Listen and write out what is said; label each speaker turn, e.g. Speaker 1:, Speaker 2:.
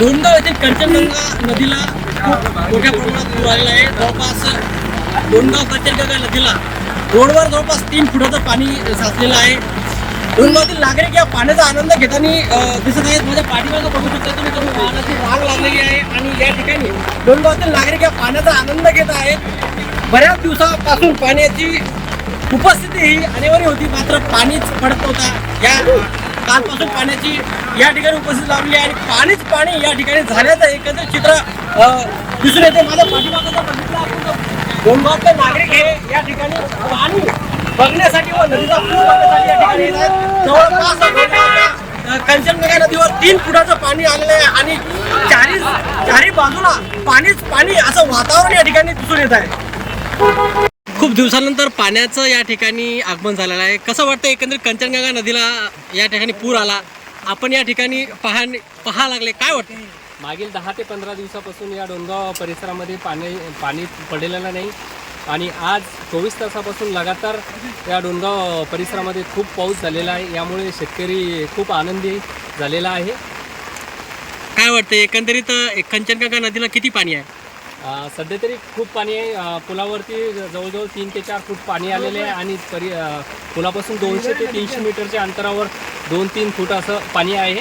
Speaker 1: दोनगाव येथील कंचनगंगा नदीला खूप मोठ्या प्रमाणात पूर आलेला आहे. जवळपास दोनगाव कंचनगंगा नदीला रोडवर जवळपास तीन फुटाचं पाणी साचलेलं आहे. दोनगावातील नागरिक या पाण्याचा आनंद घेताना दिसत आहेत. माझ्या पाठीमागं बघू शकता तुम्ही तुम्ही वाहनाची राग लागलेली आहे आणि या ठिकाणी दोनगावातील नागरिक या पाण्याचा आनंद घेत आहेत. बऱ्याच दिवसापासून पाण्याची उपस्थिती ही अनिवार्य होती. मात्र पाणीच पडत नव्हता या कालपासून पाण्याची या ठिकाणी उपस्थित लावली आहे आणि पाणीच पाणी या ठिकाणी झाल्याचं एकंदर चित्र दिसून येते माझ्या पाठीमागाचा बघितला बघितलं नागरिक हे या ठिकाणी पाणी बघण्यासाठी व नदीचा पूर बघण्यासाठी या ठिकाणी येत जवळपास कंचनगंगा नदीवर तीन फुटाचं पाणी आलेलं आहे आणि चारी चारी बाजूला पाणीच पाणी असं वातावरण या ठिकाणी दिसून येत आहे. खूप दिवसानंतर पाण्याचं या ठिकाणी आगमन झालेलं आहे. कसं वाटतं एकंदरीत कंचनगंगा नदीला या ठिकाणी पूर आला? आपण या ठिकाणी पहा पहा लागले. काय वाटतं?
Speaker 2: मागील दहा ते पंधरा दिवसापासून या डोंगराव परिसरामध्ये पाणी पाणी पडलेलं नाही. आणि आज चोवीस तासापासून लगातार या डोंगराव परिसरामध्ये खूप पाऊस झालेला आहे. यामुळे शेतकरी खूप आनंदी झालेला आहे.
Speaker 1: काय वाटतं? एकंदरीत कंचनगंगा नदीला किती पाणी आहे?
Speaker 2: सध्या तरी खूप पाणी आहे. पुलावरती जवळजवळ तीन ते चार फूट पाणी आलेले आहे आणि तरी पुलापासून दोनशे ते तीनशे मीटरच्या अंतरावर दोन तीन फूट असं पाणी आहे.